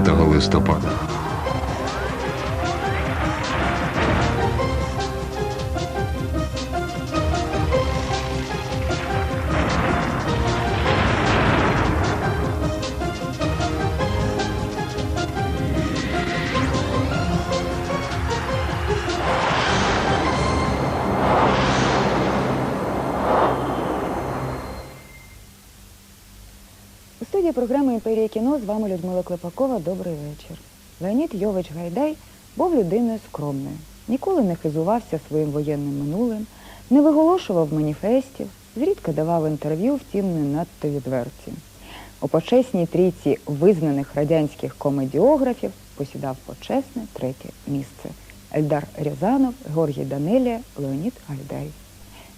5 листопада. Студії програми Імперія кіно з вами Людмила Клепакова. Добрий вечір. Леонід Йович Гайдай був людиною скромною, ніколи не хизувався своїм воєнним минулим, не виголошував маніфестів, зрідка давав інтерв'ю, втім не надто відверті. У почесній трійці визнаних радянських комедіографів посідав почесне третє місце. Ельдар Рязанов, Георгій Данелія, Леонід Гайдай.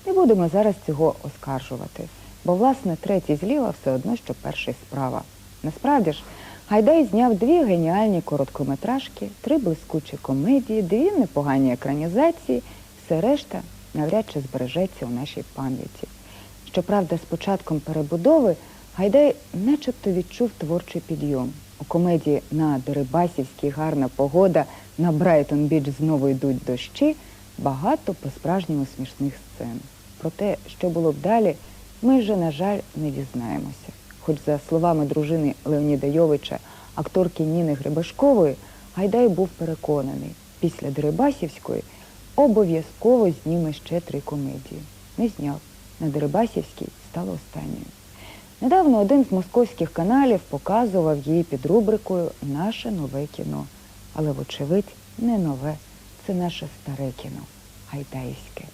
Не будемо зараз цього оскаржувати, бо власне третій зліва все одно, що перший справа. Насправді ж, Гайдай зняв дві геніальні короткометражки, три блискучі комедії, дві непогані екранізації, все решта навряд чи збережеться у нашій пам'яті. Щоправда, з початком перебудови Гайдай начебто відчув творчий підйом. У комедії на Дерибасівській гарна погода, на Брайтон Біч знову йдуть дощі, багато по-справжньому смішних сцен. Про те, що було б далі, ми вже, на жаль, не дізнаємося. Хоч, за словами дружини Леоніда Йовича, акторки Ніни Гребешкової, Гайдай був переконаний, після Дерибасівської обов'язково зніме ще три комедії. Не зняв. На Дерибасівській стало останньою. Недавно один з московських каналів показував її під рубрикою Наше нове кіно. Але, вочевидь, не нове. Це наше старе кіно, гайдаївське.